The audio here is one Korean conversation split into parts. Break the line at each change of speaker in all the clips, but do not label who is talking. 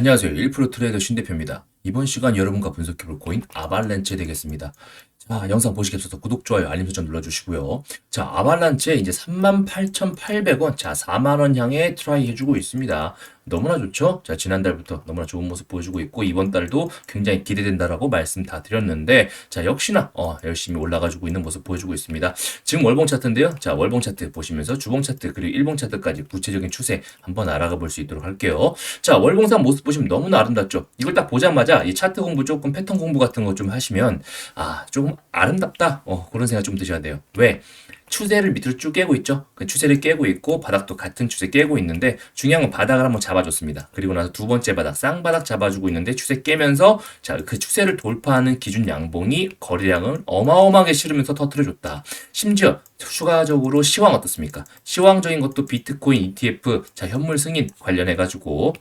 안녕하세요. 1% 트레이더 신 대표입니다. 이번 시간 여러분과 분석해볼 코인 아발란체 되겠습니다. 자, 영상 보시기 앞서서 구독, 좋아요, 알림 설정 눌러주시고요. 자, 아발란체 이제 38,800원, 자, 4만원 향해 트라이 해주고 있습니다. 너무나 좋죠? 자, 지난달부터 너무나 좋은 모습 보여주고 있고, 이번 달도 굉장히 기대된다라고 말씀 다 드렸는데, 자, 역시나, 어, 열심히 올라가지고 있는 모습 보여주고 있습니다. 지금 월봉 차트인데요. 자, 월봉 차트 보시면서 주봉 차트, 그리고 일봉 차트까지 구체적인 추세 한번 알아가 볼 수 있도록 할게요. 자, 월봉상 모습 보시면 너무나 아름답죠? 이걸 딱 보자마자 이 차트 공부 조금 패턴 공부 같은 거 좀 하시면, 아, 조금 아름답다? 어, 그런 생각 좀 드셔야 돼요. 왜? 추세를 밑으로 쭉 깨고 있죠. 그 추세를 깨고 있고 바닥도 같은 추세 깨고 있는데 중요한 건 바닥을 한번 잡아줬습니다. 그리고 나서 두 번째 바닥 쌍바닥 잡아주고 있는데 추세 깨면서 자 그 추세를 돌파하는 기준 양봉이 거래량을 어마어마하게 실으면서 터트려줬다. 심지어 추가적으로 시황 어떻습니까? 시황적인 것도 비트코인 ETF 자 현물 승인 관련해 가지고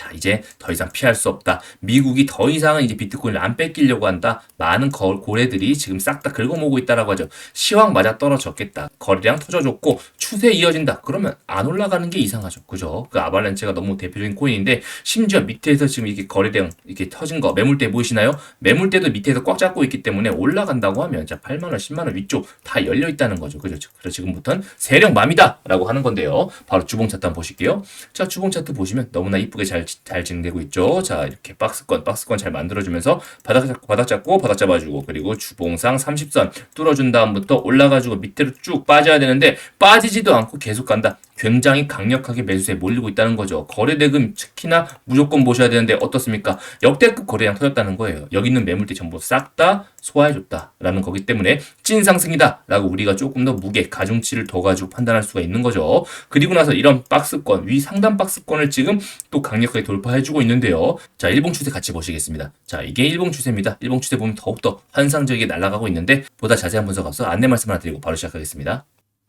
자, 이제 더 이상 피할 수 없다. 미국이 더 이상은 이제 비트코인을 안 뺏기려고 한다. 많은 거, 고래들이 지금 싹 다 긁어모으고 있다라고 하죠. 시황 맞아 떨어졌겠다. 거래량 터져줬고 추세 이어진다. 그러면 안 올라가는 게 이상하죠. 그죠? 그 아발란체가 너무 대표적인 코인인데 심지어 밑에서 지금 이게 거래량 이렇게 터진 거 매물대 보이시나요? 매물대도 밑에서 꽉 잡고 있기 때문에 올라간다고 하면 자 8만 원, 10만 원 위쪽 다 열려 있다는 거죠. 그죠? 그래서 지금부터는 세력 맘이다라고 하는 건데요. 바로 주봉 차트 한번 보실게요. 자, 주봉 차트 보시면 너무나 이쁘게 잘, 잘 진행되고 있죠. 자, 이렇게 박스권, 박스권 잘 만들어주면서 바닥 잡고, 바닥 잡고, 바닥 잡아주고, 그리고 주봉상 30선 뚫어준 다음부터 올라가지고 밑으로 쭉 빠져야 되는데, 빠지지도 않고 계속 간다. 굉장히 강력하게 매수세에 몰리고 있다는 거죠. 거래대금 특히나 무조건 보셔야 되는데 어떻습니까? 역대급 거래량 터졌다는 거예요. 여기 있는 매물대 전부 싹 다 소화해줬다라는 거기 때문에 찐 상승이다라고 우리가 조금 더 무게 가중치를 더 가지고 판단할 수가 있는 거죠. 그리고 나서 이런 박스권 위 상단 박스권을 지금 또 강력하게 돌파해주고 있는데요. 자 일봉 추세 같이 보시겠습니다. 자 이게 일봉 추세입니다. 일봉 추세 보면 더욱더 환상적이게 날아가고 있는데 보다 자세한 분석 앞서 안내 말씀 하나 드리고 바로 시작하겠습니다.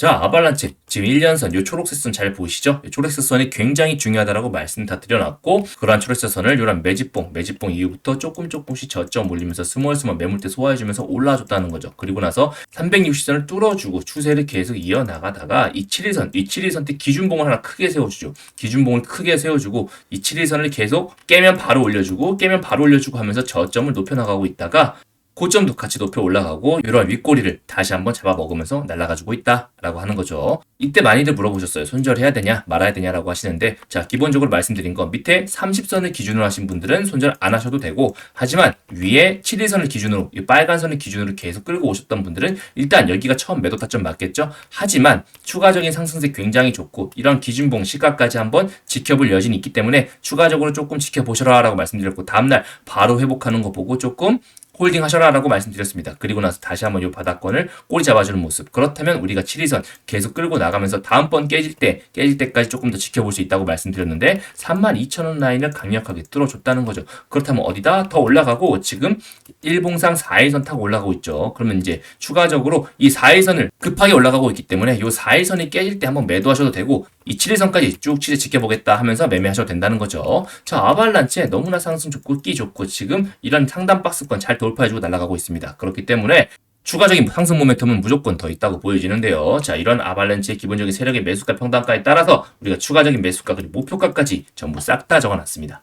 자, 아발란체. 지금 1년선, 요 초록색 선 잘 보이시죠? 이 초록색 선이 굉장히 중요하다라고 말씀 다 드려놨고, 그러한 초록색 선을 요런 매집봉, 매집봉 이후부터 조금 조금씩 저점 올리면서 스멀스멀 매물대 소화해주면서 올라와줬다는 거죠. 그리고 나서 360선을 뚫어주고 추세를 계속 이어나가다가 이 7일선, 이 7일선 때 기준봉을 하나 크게 세워주죠. 기준봉을 크게 세워주고 이 7일선을 계속 깨면 바로 올려주고, 깨면 바로 올려주고 하면서 저점을 높여나가고 있다가 고점도 같이 높여 올라가고 이런 윗꼬리를 다시 한번 잡아 먹으면서 날아가지고 있다라고 하는 거죠. 이때 많이들 물어보셨어요. 손절해야 되냐 말아야 되냐라고 하시는데 자 기본적으로 말씀드린 건 밑에 30선을 기준으로 하신 분들은 손절 안 하셔도 되고 하지만 위에 7일선을 기준으로 이 빨간 선을 기준으로 계속 끌고 오셨던 분들은 일단 여기가 처음 매도 타점 맞겠죠. 하지만 추가적인 상승세 굉장히 좋고 이런 기준봉 시가까지 한번 지켜볼 여진이 있기 때문에 추가적으로 조금 지켜보셔라라고 말씀드렸고 다음날 바로 회복하는 거 보고 조금 홀딩 하셔라라고 말씀드렸습니다. 그리고 나서 다시 한번 이 바닥권을 꼬리 잡아주는 모습. 그렇다면 우리가 7일선 계속 끌고 나가면서 다음번 깨질 때, 깨질 때까지 조금 더 지켜볼 수 있다고 말씀드렸는데 32,000원 라인을 강력하게 뚫어줬다는 거죠. 그렇다면 어디다 더 올라가고 지금 일봉상 4일선 타고 올라가고 있죠. 그러면 이제 추가적으로 이 4일선을 급하게 올라가고 있기 때문에 이 4일선이 깨질 때 한번 매도하셔도 되고 이 7일선까지 쭉 치재 지켜보겠다 하면서 매매하셔도 된다는 거죠. 자, 아발란체 너무나 상승 좋고 끼 좋고 지금 이런 상단 박스권 잘 돌파해주고 날아가고 있습니다. 그렇기 때문에 추가적인 상승 모멘텀은 무조건 더 있다고 보여지는데요. 자, 이런 아발란체의 기본적인 세력의 매수가 평단가에 따라서 우리가 추가적인 매수가 그리고 목표가까지 전부 싹 다 적어놨습니다.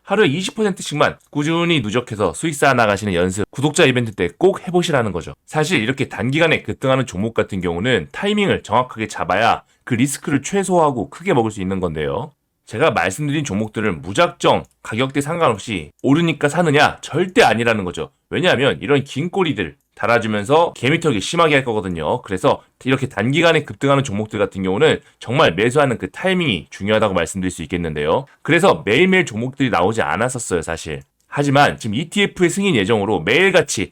하루에 20%씩만 꾸준히 누적해서 수익 쌓아 나가시는 연습 구독자 이벤트 때 꼭 해보시라는 거죠. 사실 이렇게 단기간에 급등하는 종목 같은 경우는 타이밍을 정확하게 잡아야 그 리스크를 최소화하고 크게 먹을 수 있는 건데요. 제가 말씀드린 종목들을 무작정 가격대 상관없이 오르니까 사느냐 절대 아니라는 거죠. 왜냐하면 이런 긴 꼬리들 달아주면서 개미털기 심하게 할 거거든요. 그래서 이렇게 단기간에 급등하는 종목들 같은 경우는 정말 매수하는 그 타이밍이 중요하다고 말씀드릴 수 있겠는데요. 그래서 매일매일 종목들이 나오지 않았었어요, 사실. 하지만 지금 ETF의 승인 예정으로 매일같이